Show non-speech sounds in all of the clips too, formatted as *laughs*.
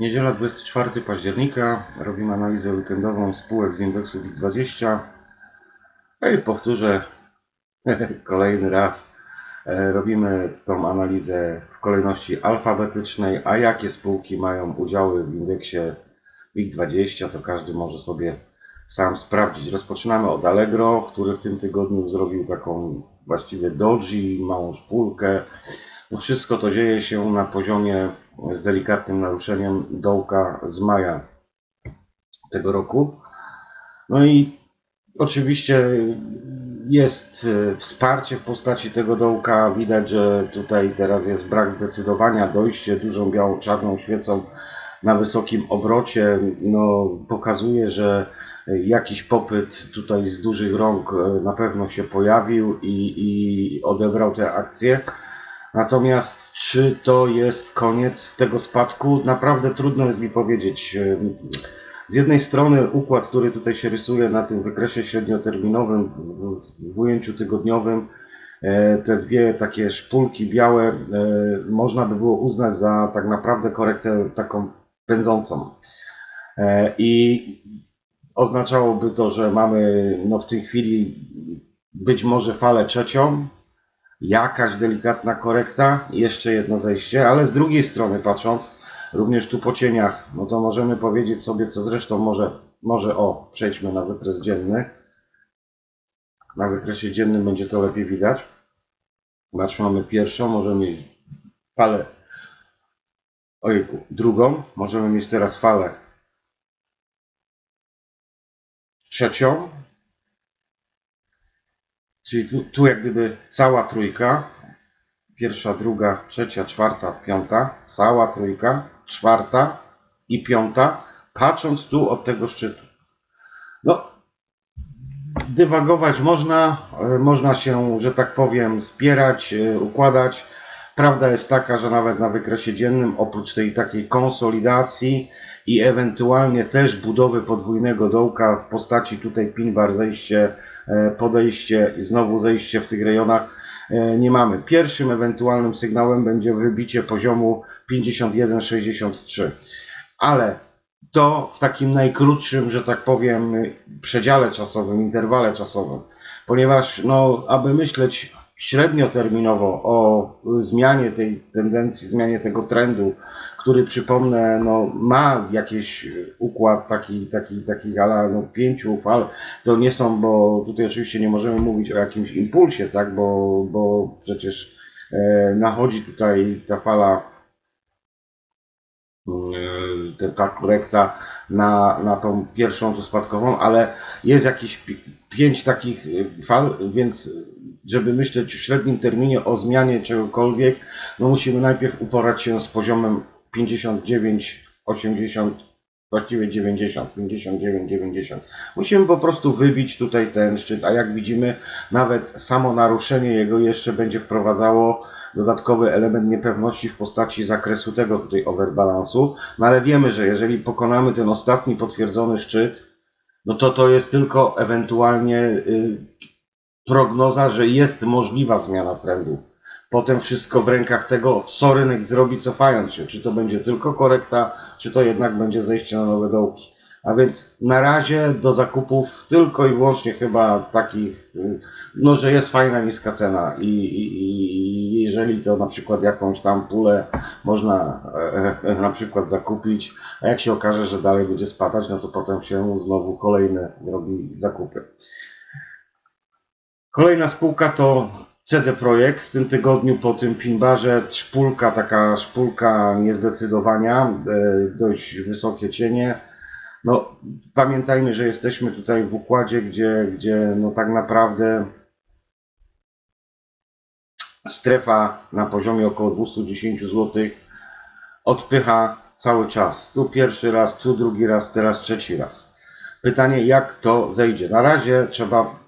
Niedziela 24 października. Robimy analizę weekendową spółek z indeksu WIG20. No i powtórzę *laughs* kolejny raz. E, Robimy tą analizę w kolejności alfabetycznej, a jakie spółki mają udziały w indeksie WIG20, to każdy może sobie sam sprawdzić. Rozpoczynamy od Allegro, który w tym tygodniu zrobił taką właściwie doji, małą szpulkę. No wszystko to dzieje się na poziomie z delikatnym naruszeniem dołka z maja tego roku. No i oczywiście jest e, wsparcie w postaci tego dołka. Widać, że tutaj teraz jest brak zdecydowania, dojście dużą białą, czarną świecą na wysokim obrocie no, pokazuje, że jakiś popyt tutaj z dużych rąk e, na pewno się pojawił i, i odebrał te akcje. Natomiast czy to jest koniec tego spadku? Naprawdę trudno jest mi powiedzieć. Z jednej strony układ, który tutaj się rysuje na tym wykresie średnioterminowym, w- ujęciu tygodniowym, e, te dwie takie szpulki białe e, można by było uznać za tak naprawdę korektę taką pędzącą. E, I oznaczałoby to, że mamy no w tej chwili być może falę trzecią, jakaś delikatna korekta, jeszcze jedno zejście, ale z drugiej strony patrząc, również tu po cieniach, no to możemy powiedzieć sobie, co zresztą może, może o, przejdźmy na wykres dzienny. Na wykresie dziennym będzie to lepiej widać. Zobacz, mamy pierwszą, możemy mieć falę, ojku, drugą, możemy mieć teraz falę trzecią, Czyli tu, tu jak gdyby cała trójka, pierwsza, druga, trzecia, czwarta, piąta, cała trójka, czwarta i piąta, patrząc tu od tego szczytu. No, dywagować można, e, można się, że tak powiem, spierać, e, układać. Prawda jest taka, że nawet na wykresie dziennym, oprócz tej takiej konsolidacji i ewentualnie też budowy podwójnego dołka w postaci tutaj pin bar, zejście, e, podejście i znowu zejście w tych rejonach e, nie mamy. Pierwszym ewentualnym sygnałem będzie wybicie poziomu 51,63. Ale to w takim najkrótszym, że tak powiem, przedziale czasowym, interwale czasowym. Ponieważ, no, aby myśleć średnioterminowo o zmianie tej tendencji, zmianie tego trendu, który przypomnę, no, ma jakiś układ taki, taki, taki ala no, pięciu fal, to nie są, bo tutaj oczywiście nie możemy mówić o jakimś impulsie, tak, bo, bo przecież e, nachodzi tutaj ta fala te- ta korekta na, na tą pierwszą tu spadkową, ale jest jakieś pi- pięć takich y, fal, więc żeby myśleć w średnim terminie o zmianie czegokolwiek, no musimy najpierw uporać się z poziomem 59, 80, właściwie 90, 59, 90. Musimy po prostu wybić tutaj ten szczyt, a jak widzimy, nawet samo naruszenie jego jeszcze będzie wprowadzało dodatkowy element niepewności w postaci zakresu tego tutaj overbalansu. No ale wiemy, że jeżeli pokonamy ten ostatni potwierdzony szczyt, no to to jest tylko ewentualnie y, prognoza, że jest możliwa zmiana trendu. Potem wszystko w rękach tego, co rynek zrobi cofając się. Czy to będzie tylko korekta, czy to jednak będzie zejście na nowe dołki. A więc na razie do zakupów tylko i wyłącznie chyba takich, no że jest fajna niska cena i, i, i jeżeli to na przykład jakąś tam pulę można e, *laughs* na przykład zakupić, a jak się okaże, że dalej będzie spadać, no to potem się znowu kolejne zrobi zakupy. Kolejna spółka to CD Projekt. W tym tygodniu po tym pinbarze szpulka, taka szpulka niezdecydowania, e, dość wysokie cienie. No, pamiętajmy, że jesteśmy tutaj w układzie, gdzie, gdzie no tak naprawdę strefa na poziomie około 210 zł odpycha cały czas. Tu pierwszy raz, tu drugi raz, teraz trzeci raz. Pytanie, jak to zejdzie? Na razie trzeba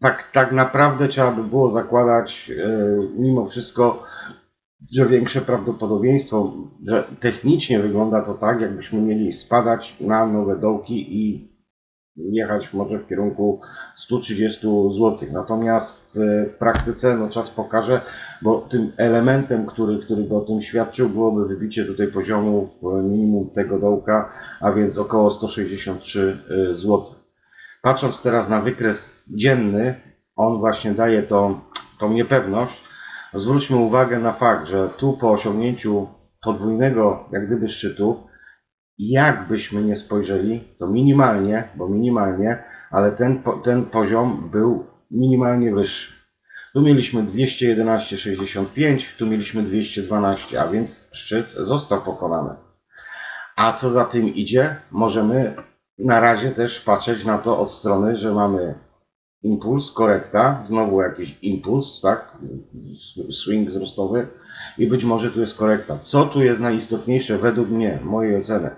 tak, tak naprawdę trzeba by było zakładać e, mimo wszystko, że większe prawdopodobieństwo, że technicznie wygląda to tak, jakbyśmy mieli spadać na nowe dołki i jechać może w kierunku 130 zł. Natomiast e, w praktyce no, czas pokaże, bo tym elementem, który, który by o tym świadczył, byłoby wybicie tutaj poziomu e, minimum tego dołka, a więc około 163 zł. Patrząc teraz na wykres dzienny, on właśnie daje tą, tą niepewność. Zwróćmy uwagę na fakt, że tu po osiągnięciu podwójnego jak gdyby szczytu, jakbyśmy nie spojrzeli, to minimalnie, bo minimalnie, ale ten, ten poziom był minimalnie wyższy. Tu mieliśmy 211,65, tu mieliśmy 212, a więc szczyt został pokonany. A co za tym idzie, możemy na razie też patrzeć na to od strony, że mamy impuls, korekta, znowu jakiś impuls, tak, swing wzrostowy i być może tu jest korekta. Co tu jest najistotniejsze według mnie, mojej oceny?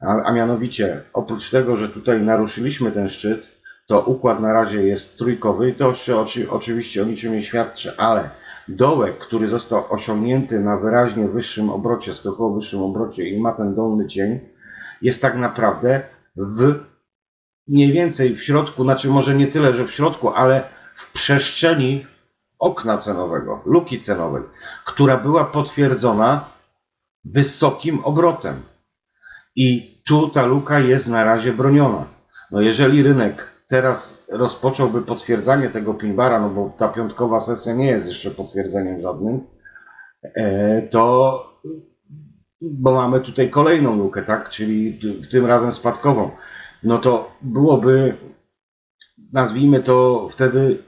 A, a mianowicie, oprócz tego, że tutaj naruszyliśmy ten szczyt, to układ na razie jest trójkowy i to oczy, oczywiście o niczym nie świadczy, ale dołek, który został osiągnięty na wyraźnie wyższym obrocie, skokowo wyższym obrocie i ma ten dolny cień, jest tak naprawdę w mniej więcej w środku, znaczy może nie tyle, że w środku, ale w przestrzeni okna cenowego, luki cenowej, która była potwierdzona wysokim obrotem. I tu ta luka jest na razie broniona. No jeżeli rynek teraz rozpocząłby potwierdzanie tego pinbara, no bo ta piątkowa sesja nie jest jeszcze potwierdzeniem żadnym, e, to bo mamy tutaj kolejną lukę, tak, czyli tym razem spadkową, no to byłoby, nazwijmy to wtedy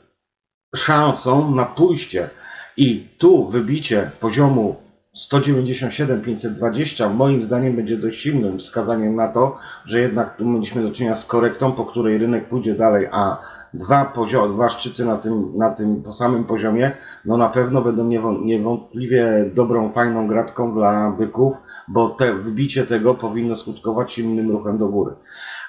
szansą na pójście. I tu wybicie poziomu 197 520 moim zdaniem będzie dość silnym wskazaniem na to, że jednak tu mieliśmy do czynienia z korektą, po której rynek pójdzie dalej, a dwa, poziomy, dwa szczyty na tym, na tym samym poziomie, no na pewno będą niewą- niewątpliwie dobrą, fajną gratką dla byków, bo te, wybicie tego powinno skutkować silnym ruchem do góry.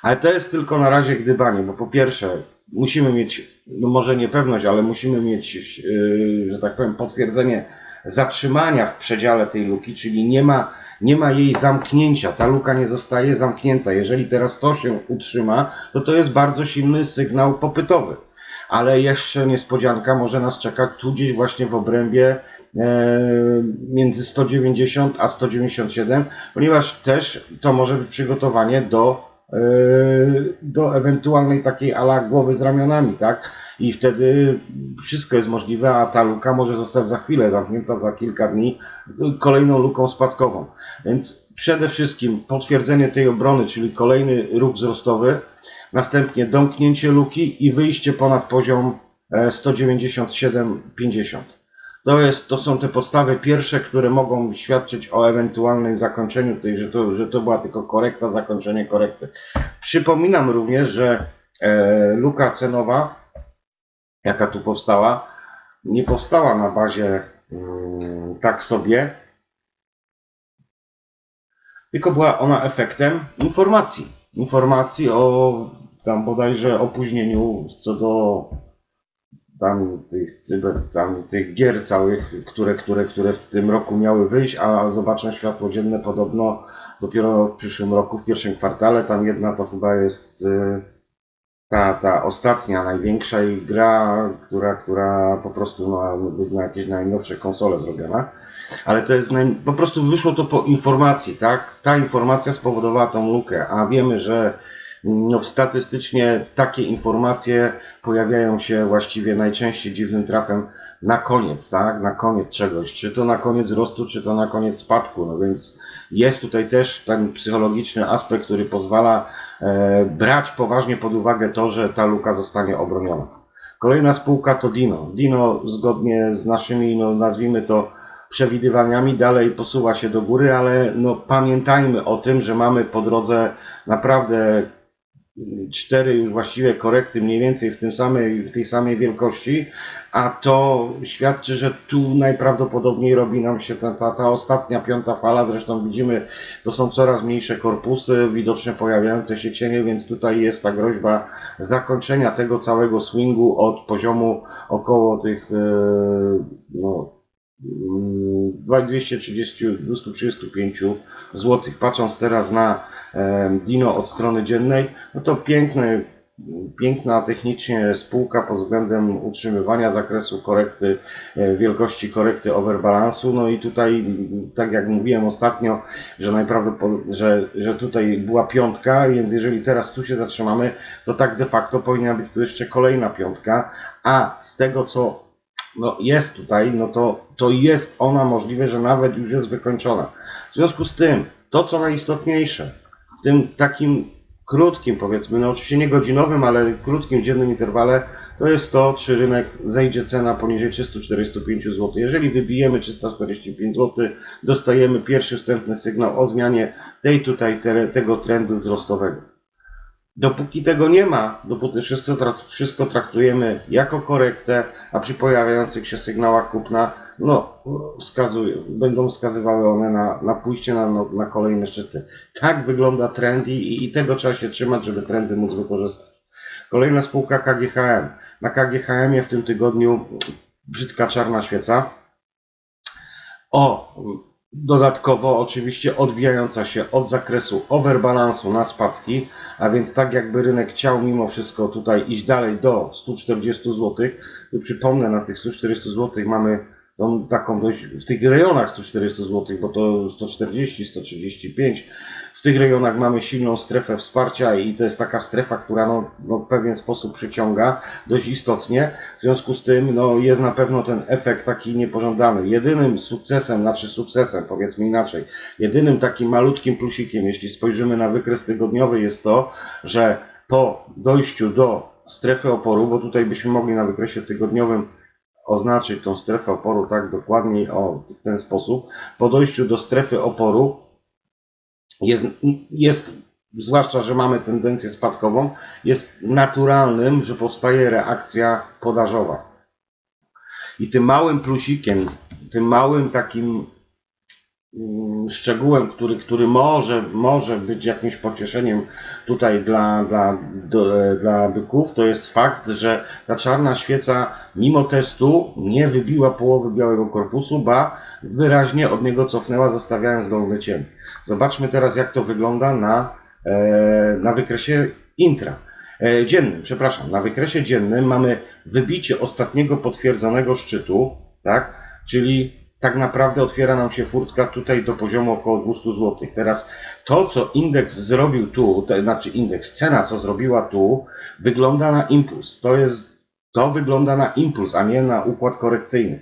Ale to jest tylko na razie gdybanie, bo po pierwsze musimy mieć, no może nie pewność, ale musimy mieć, yy, że tak powiem, potwierdzenie zatrzymania w przedziale tej luki, czyli nie ma, nie ma jej zamknięcia. Ta luka nie zostaje zamknięta. Jeżeli teraz to się utrzyma, to to jest bardzo silny sygnał popytowy. Ale jeszcze niespodzianka może nas czekać tu gdzieś właśnie w obrębie e, między 190 a 197, ponieważ też to może być przygotowanie do, do ewentualnej takiej ala głowy z ramionami, tak? I wtedy wszystko jest możliwe, a ta luka może zostać za chwilę zamknięta, za kilka dni kolejną luką spadkową. Więc przede wszystkim potwierdzenie tej obrony, czyli kolejny ruch wzrostowy, następnie domknięcie luki i wyjście ponad poziom e, 197,50. To, jest, to są te podstawy pierwsze, które mogą świadczyć o ewentualnym zakończeniu tej, że to, że to była tylko korekta, zakończenie korekty. Przypominam również, że e, luka cenowa, jaka tu powstała, nie powstała na bazie mm, tak sobie, tylko była ona efektem informacji. Informacji o tam bodajże opóźnieniu co do tam tych cyber, tam tych gier całych, które, które, które w tym roku miały wyjść, a zobaczą światło dzienne podobno dopiero w przyszłym roku, w pierwszym kwartale. Tam jedna to chyba jest y, ta, ta ostatnia, największa ich gra, która, która po prostu ma być na jakieś najnowsze konsole zrobiona. Ale to jest naj... po prostu wyszło to po informacji, tak? Ta informacja spowodowała tą lukę, a wiemy, że no, statystycznie takie informacje pojawiają się właściwie najczęściej dziwnym trafem na koniec, tak? Na koniec czegoś. Czy to na koniec wzrostu, czy to na koniec spadku. No więc jest tutaj też ten psychologiczny aspekt, który pozwala e, brać poważnie pod uwagę to, że ta luka zostanie obroniona. Kolejna spółka to Dino. Dino zgodnie z naszymi, no, nazwijmy to, przewidywaniami dalej posuwa się do góry, ale no, pamiętajmy o tym, że mamy po drodze naprawdę cztery już właściwie korekty mniej więcej w, tym samej, w tej samej wielkości, a to świadczy, że tu najprawdopodobniej robi nam się ta, ta, ta ostatnia piąta fala, zresztą widzimy, to są coraz mniejsze korpusy, widocznie pojawiające się cienie, więc tutaj jest ta groźba zakończenia tego całego swingu od poziomu około tych e, no, 230, 235 zł. Patrząc teraz na Dino od strony dziennej, no to piękny, piękna technicznie spółka pod względem utrzymywania zakresu korekty, e, wielkości korekty overbalansu. No i tutaj, tak jak mówiłem ostatnio, że najprawdopodobniej, że, że tutaj była piątka, więc jeżeli teraz tu się zatrzymamy, to tak de facto powinna być tu jeszcze kolejna piątka, a z tego co no, jest tutaj, no to, to jest ona możliwe, że nawet już jest wykończona. W związku z tym, to co najistotniejsze, w tym takim krótkim, powiedzmy, no oczywiście nie godzinowym, ale krótkim dziennym interwale, to jest to, czy rynek zejdzie cena poniżej 345 zł. Jeżeli wybijemy 345 zł, dostajemy pierwszy wstępny sygnał o zmianie tej tutaj, te, tego trendu wzrostowego. Dopóki tego nie ma, dopóty wszystko, wszystko traktujemy jako korektę, a przy pojawiających się sygnałach kupna, no, będą wskazywały one na, na pójście na, na, na kolejne szczyty. Tak wygląda trend i, i tego trzeba się trzymać, żeby trendy móc wykorzystać. Kolejna spółka KGHM. Na KGHM w tym tygodniu brzydka czarna świeca. O, dodatkowo oczywiście odbijająca się od zakresu overbalansu na spadki, a więc tak jakby rynek chciał mimo wszystko tutaj iść dalej do 140 zł. Przypomnę, na tych 140 zł mamy tą taką dość, w tych rejonach 140 zł, bo to 140, 135. Tych rejonach mamy silną strefę wsparcia i to jest taka strefa, która no, no w pewien sposób przyciąga dość istotnie. W związku z tym no, jest na pewno ten efekt taki niepożądany. Jedynym sukcesem, znaczy sukcesem, powiedzmy inaczej, jedynym takim malutkim plusikiem, jeśli spojrzymy na wykres tygodniowy, jest to, że po dojściu do strefy oporu, bo tutaj byśmy mogli na wykresie tygodniowym oznaczyć tą strefę oporu tak dokładniej o, w ten sposób. Po dojściu do strefy oporu jest, jest, zwłaszcza, że mamy tendencję spadkową, jest naturalnym, że powstaje reakcja podażowa. I tym małym plusikiem, tym małym takim mm, szczegółem, który, który może, może być jakimś pocieszeniem tutaj dla, dla, dla byków, to jest fakt, że ta czarna świeca mimo testu nie wybiła połowy białego korpusu, ba wyraźnie od niego cofnęła, zostawiając dolny cień. Zobaczmy teraz, jak to wygląda na, e, na wykresie intra. E, dziennym, przepraszam, na wykresie dziennym mamy wybicie ostatniego potwierdzonego szczytu, tak? Czyli tak naprawdę otwiera nam się furtka tutaj do poziomu około 200 zł. Teraz to, co indeks zrobił tu, to znaczy indeks, cena, co zrobiła tu, wygląda na impuls. To jest, to wygląda na impuls, a nie na układ korekcyjny.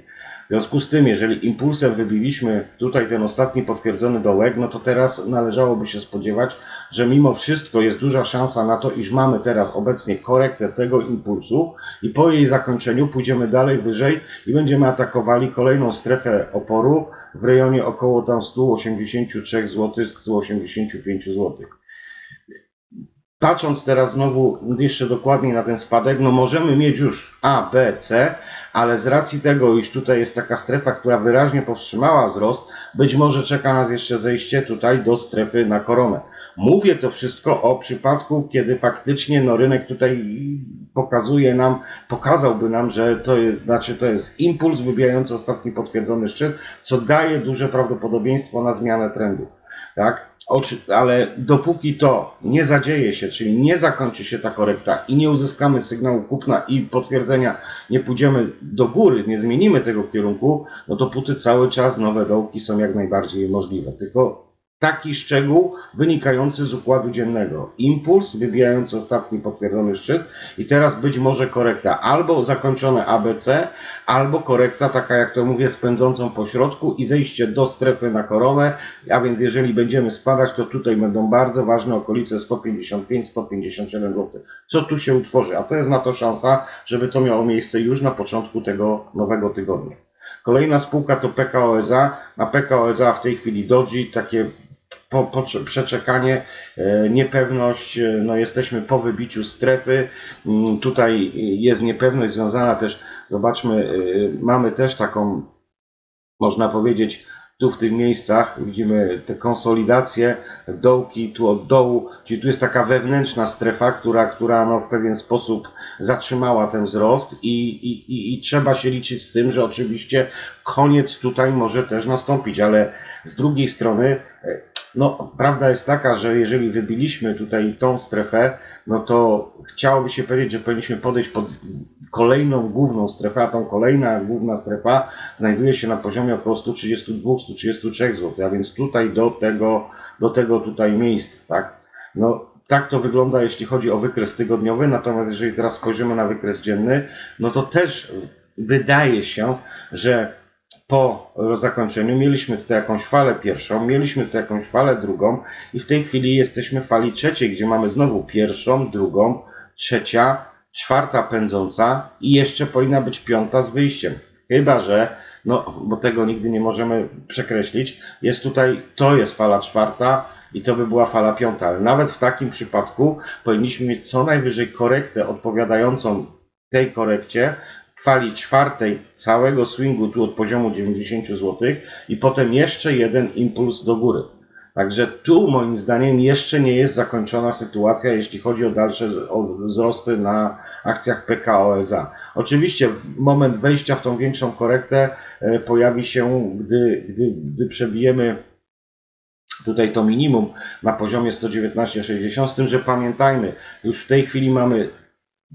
Związku z tym, jeżeli impulsem wybiliśmy tutaj ten ostatni potwierdzony dołek, no to teraz należałoby się spodziewać, że mimo wszystko jest duża szansa na to, iż mamy teraz obecnie korektę tego impulsu i po jej zakończeniu pójdziemy dalej wyżej i będziemy atakowali kolejną strefę oporu w rejonie około tam 183 zł, 185 zł. Patrząc teraz znowu jeszcze dokładniej na ten spadek, no możemy mieć już A, B, C, ale z racji tego, iż tutaj jest taka strefa, która wyraźnie powstrzymała wzrost, być może czeka nas jeszcze zejście tutaj do strefy na koronę. Mówię to wszystko o przypadku, kiedy faktycznie no, rynek tutaj pokazuje nam, pokazałby nam, że to znaczy to jest impuls wybijający ostatni potwierdzony szczyt, co daje duże prawdopodobieństwo na zmianę trendu. Tak? Ale dopóki to nie zadzieje się, czyli nie zakończy się ta korekta i nie uzyskamy sygnału kupna i potwierdzenia, nie pójdziemy do góry, nie zmienimy tego kierunku, no to póty cały czas nowe dołki są jak najbardziej możliwe. Tylko taki szczegół wynikający z układu dziennego. Impuls wybijający ostatni potwierdzony szczyt i teraz być może korekta albo zakończone ABC, albo korekta taka jak to mówię z po środku i zejście do strefy na koronę, a więc jeżeli będziemy spadać, to tutaj będą bardzo ważne okolice 155-157 zł. Co tu się utworzy? A to jest na to szansa, żeby to miało miejsce już na początku tego nowego tygodnia. Kolejna spółka to PKOSA. Na PKOSA w tej chwili doji takie po, po, przeczekanie, e, niepewność, e, no jesteśmy po wybiciu strefy. Mm, Tutaj jest niepewność związana też, zobaczmy, e, mamy też taką, można powiedzieć, tu w tych miejscach widzimy te konsolidacje, dołki tu od dołu, czyli tu jest taka wewnętrzna strefa, która, która no w pewien sposób zatrzymała ten wzrost i, i, i, i trzeba się liczyć z tym, że oczywiście koniec tutaj może też nastąpić, ale z drugiej strony e, no, prawda jest taka, że jeżeli wybiliśmy tutaj tą strefę, no to chciałoby się powiedzieć, że powinniśmy podejść pod kolejną główną strefę, a tą kolejna główna strefa znajduje się na poziomie około 132-133 zł, a więc tutaj do tego, do tego tutaj miejsca, tak? No, tak to wygląda, jeśli chodzi o wykres tygodniowy, natomiast jeżeli teraz spojrzymy na wykres dzienny, no to też wydaje się, że po zakończeniu mieliśmy tutaj jakąś falę pierwszą, mieliśmy tutaj jakąś falę drugą i w tej chwili jesteśmy w fali trzeciej, gdzie mamy znowu pierwszą, drugą, trzecia, czwarta pędząca i jeszcze powinna być piąta z wyjściem. Chyba, że, no, bo tego nigdy nie możemy przekreślić, jest tutaj, to jest fala czwarta i to by była fala piąta, ale nawet w takim przypadku powinniśmy mieć co najwyżej korektę odpowiadającą tej korekcie, fali czwartej całego swingu tu od poziomu 90 zł i potem jeszcze jeden impuls do góry. Także tu moim zdaniem jeszcze nie jest zakończona sytuacja, jeśli chodzi o dalsze wzrosty na akcjach PKO SA. Oczywiście moment wejścia w tą większą korektę e, pojawi się, gdy, gdy, gdy przebijemy tutaj to minimum na poziomie 119,60, z tym, że pamiętajmy, już w tej chwili mamy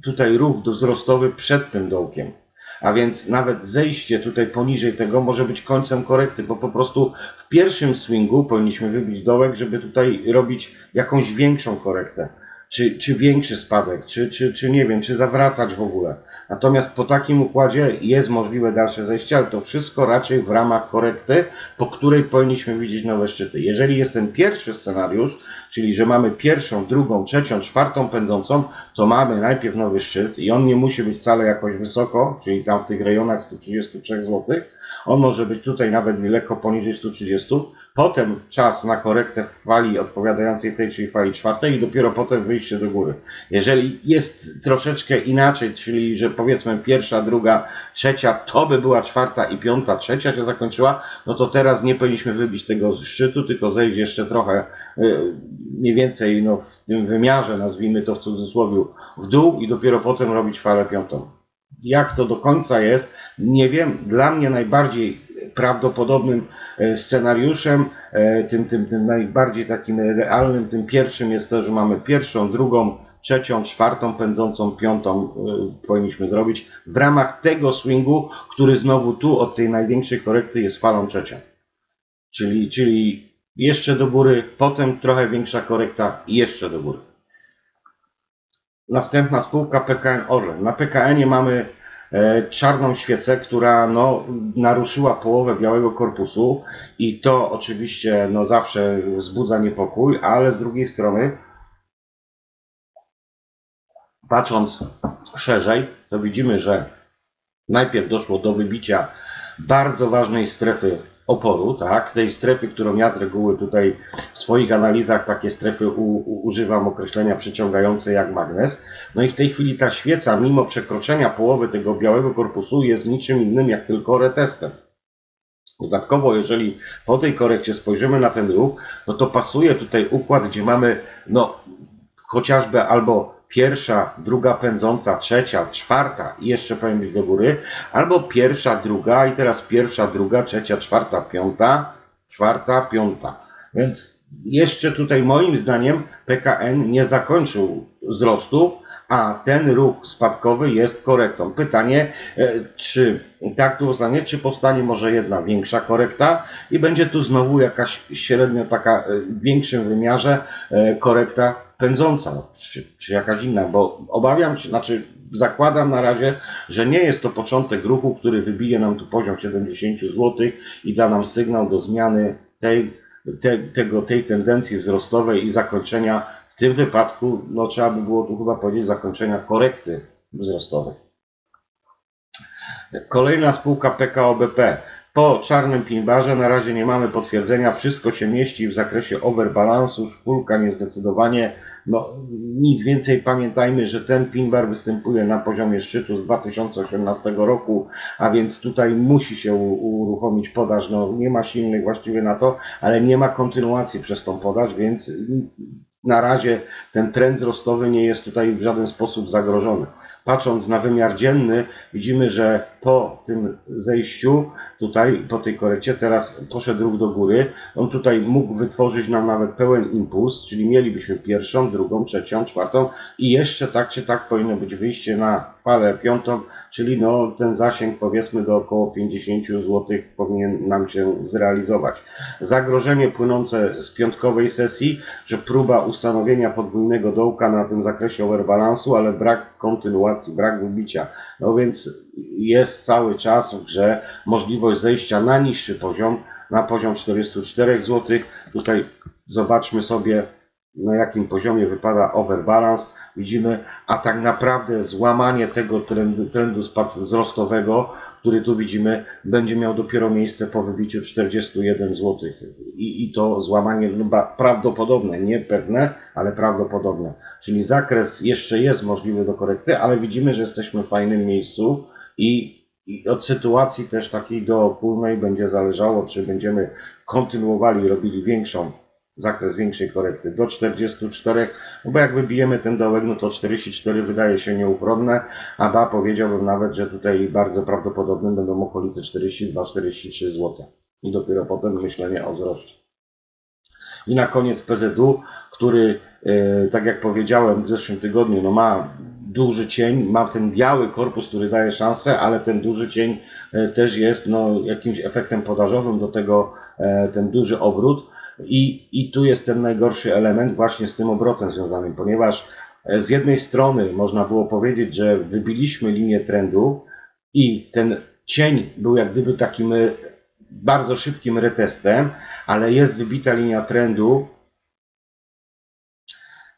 tutaj ruch wzrostowy przed tym dołkiem. A więc nawet zejście tutaj poniżej tego może być końcem korekty, bo po prostu w pierwszym swingu powinniśmy wybić dołek, żeby tutaj robić jakąś większą korektę czy, czy większy spadek, czy, czy, czy nie wiem, czy zawracać w ogóle. Natomiast po takim układzie jest możliwe dalsze zejście, ale to wszystko raczej w ramach korekty, po której powinniśmy widzieć nowe szczyty. Jeżeli jest ten pierwszy scenariusz, czyli że mamy pierwszą, drugą, trzecią, czwartą pędzącą, to mamy najpierw nowy szczyt i on nie musi być wcale jakoś wysoko, czyli tam w tych rejonach 133 zł. On może być tutaj nawet lekko poniżej 130. Potem czas na korektę fali odpowiadającej tej, czyli fali czwartej i dopiero potem wyjście do góry. Jeżeli jest troszeczkę inaczej, czyli że powiedzmy pierwsza, druga, trzecia, to by była czwarta i piąta, trzecia się zakończyła, no to teraz nie powinniśmy wybić tego szczytu, tylko zejść jeszcze trochę y, mniej więcej no, w tym wymiarze, nazwijmy to w cudzysłowie, w dół i dopiero potem robić falę piątą. Jak to do końca jest, nie wiem. Dla mnie najbardziej prawdopodobnym e, scenariuszem, e, tym, tym, tym najbardziej takim realnym, tym pierwszym jest to, że mamy pierwszą, drugą, trzecią, czwartą, pędzącą, piątą e, powinniśmy zrobić w ramach tego swingu, który znowu tu od tej największej korekty jest falą trzecią. Czyli, czyli jeszcze do góry, potem trochę większa korekta i jeszcze do góry. Następna spółka PKN Orlen. Na PKN mamy e, czarną świecę, która no, naruszyła połowę białego korpusu i to oczywiście no, zawsze wzbudza niepokój, ale z drugiej strony patrząc szerzej, to widzimy, że najpierw doszło do wybicia bardzo ważnej strefy oporu, tak, tej strefy, którą ja z reguły tutaj w swoich analizach takie strefy u, u, używam określenia przyciągające jak magnes. No i w tej chwili ta świeca, mimo przekroczenia połowy tego białego korpusu, jest niczym innym jak tylko retestem. Dodatkowo, jeżeli po tej korekcie spojrzymy na ten ruch, no to pasuje tutaj układ, gdzie mamy no, chociażby albo pierwsza, druga pędząca, trzecia, czwarta i jeszcze powinien być do góry, albo pierwsza, druga i teraz pierwsza, druga, trzecia, czwarta, piąta, czwarta, piąta. Więc jeszcze tutaj moim zdaniem PKN nie zakończył wzrostów, a ten ruch spadkowy jest korektą. Pytanie, e, czy tak tu zostanie, czy powstanie może jedna większa korekta i będzie tu znowu jakaś średnio taka e, w większym wymiarze e, korekta pędząca, czy, czy jakaś inna, bo obawiam się, znaczy zakładam na razie, że nie jest to początek ruchu, który wybije nam tu poziom 70 zł i da nam sygnał do zmiany tej, te, tego, tej tendencji wzrostowej i zakończenia w tym wypadku, no trzeba by było tu chyba powiedzieć, zakończenia korekty wzrostowej. Kolejna spółka PKO BP. Po czarnym pinbarze na razie nie mamy potwierdzenia. Wszystko się mieści w zakresie overbalansu. Szpulka niezdecydowanie. No, nic więcej pamiętajmy, że ten pinbar występuje na poziomie szczytu z 2018 roku, a więc tutaj musi się uruchomić podaż. No, nie ma silnych właściwie na to, ale nie ma kontynuacji przez tą podaż, więc na razie ten trend wzrostowy nie jest tutaj w żaden sposób zagrożony. Patrząc na wymiar dzienny, widzimy, że po tym zejściu, tutaj po tej korekcie, teraz poszedł ruch do góry. On tutaj mógł wytworzyć nam nawet pełen impuls, czyli mielibyśmy pierwszą, drugą, trzecią, czwartą i jeszcze tak czy tak powinno być wyjście na falę piątą, czyli no, ten zasięg powiedzmy do około 50 zł powinien nam się zrealizować. Zagrożenie płynące z piątkowej sesji, że próba ustanowienia podwójnego dołka na tym zakresie overbalansu, ale brak kontynuacji, brak wybicia. No więc jest cały czas w grze możliwość zejścia na niższy poziom, na poziom 404 zł. Tutaj zobaczmy sobie na jakim poziomie wypada overbalance. Widzimy, a tak naprawdę złamanie tego trendu, trendu wzrostowego, który tu widzimy, będzie miał dopiero miejsce po wybiciu 41 zł. I, i to złamanie no, ba- prawdopodobne, nie pewne, ale prawdopodobne. Czyli zakres jeszcze jest możliwy do korekty, ale widzimy, że jesteśmy w fajnym miejscu i, i od sytuacji też takiej dookólnej będzie zależało, czy będziemy kontynuowali, robili większą zakres większej korekty do 44, no bo jak wybijemy ten dołek, no to 44 wydaje się nieuchronne, a ba powiedziałbym nawet, że tutaj bardzo prawdopodobnym będą okolice 42-43 zł. I dopiero potem myślenie o wzroście. I na koniec PZU, który, e, tak jak powiedziałem w zeszłym tygodniu, no ma duży cień, ma ten biały korpus, który daje szansę, ale ten duży cień e, też jest no, jakimś efektem podażowym do tego e, ten duży obrót. I, I tu jest ten najgorszy element właśnie z tym obrotem związanym, ponieważ e, z jednej strony można było powiedzieć, że wybiliśmy linię trendu i ten cień był jak gdyby takim e, bardzo szybkim retestem, ale jest wybita linia trendu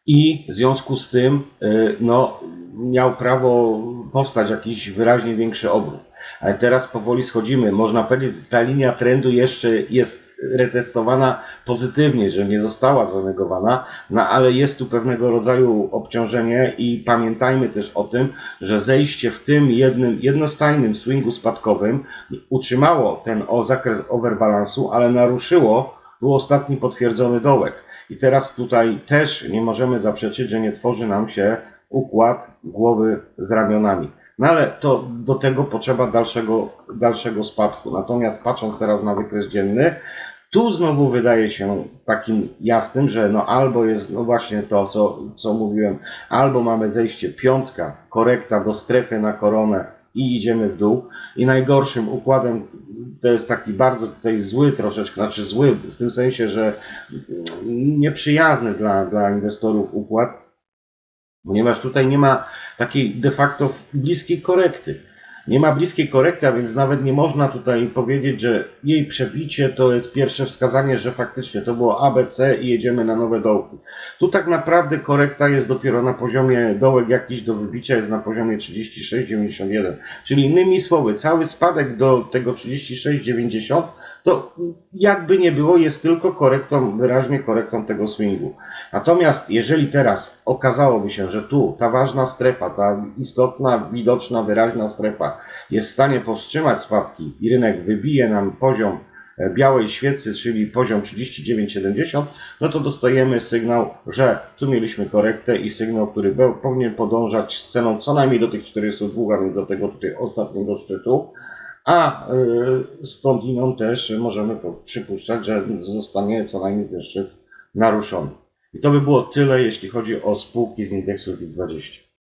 i w związku z tym y, no, miał prawo powstać jakiś wyraźnie większy obrót. Ale teraz powoli schodzimy. Można powiedzieć, że ta linia trendu jeszcze jest retestowana pozytywnie, że nie została zanegowana, no ale jest tu pewnego rodzaju obciążenie i pamiętajmy też o tym, że zejście w tym jednym jednostajnym swingu spadkowym utrzymało ten o zakres overbalansu, ale naruszyło był ostatni potwierdzony dołek. I teraz tutaj też nie możemy zaprzeczyć, że nie tworzy nam się układ głowy z ramionami. No ale to do tego potrzeba dalszego, dalszego spadku. Natomiast patrząc teraz na wykres dzienny, tu znowu wydaje się takim jasnym, że no albo jest no właśnie to, co, co mówiłem, albo mamy zejście piątka, korekta do strefy na koronę i idziemy w dół. I najgorszym układem to jest taki bardzo tutaj zły troszeczkę, znaczy zły w tym sensie, że nieprzyjazny dla, dla inwestorów układ, ponieważ tutaj nie ma takiej de facto bliskiej korekty. Nie ma bliskiej korekty, a więc nawet nie można tutaj powiedzieć, że jej przebicie to jest pierwsze wskazanie, że faktycznie to było ABC i jedziemy na nowe dołki. Tu tak naprawdę korekta jest dopiero na poziomie dołek jakiś do wybicia jest na poziomie 36,91. Czyli innymi słowy, cały spadek do tego 36,90 to jakby nie było jest tylko korektą, wyraźnie korektą tego swingu. Natomiast jeżeli teraz okazałoby się, że tu ta ważna strefa, ta istotna, widoczna, wyraźna strefa jest w stanie powstrzymać spadki i rynek wybije nam poziom e, białej świecy, czyli poziom 39,70, no to dostajemy sygnał, że tu mieliśmy korektę i sygnał, który be- powinien podążać z ceną co najmniej do tych 42, a więc do tego tutaj ostatniego szczytu. A y, skądinąd też możemy przypuszczać, że zostanie co najmniej ten szczyt naruszony. I to by było tyle, jeśli chodzi o spółki z indeksu WIG20.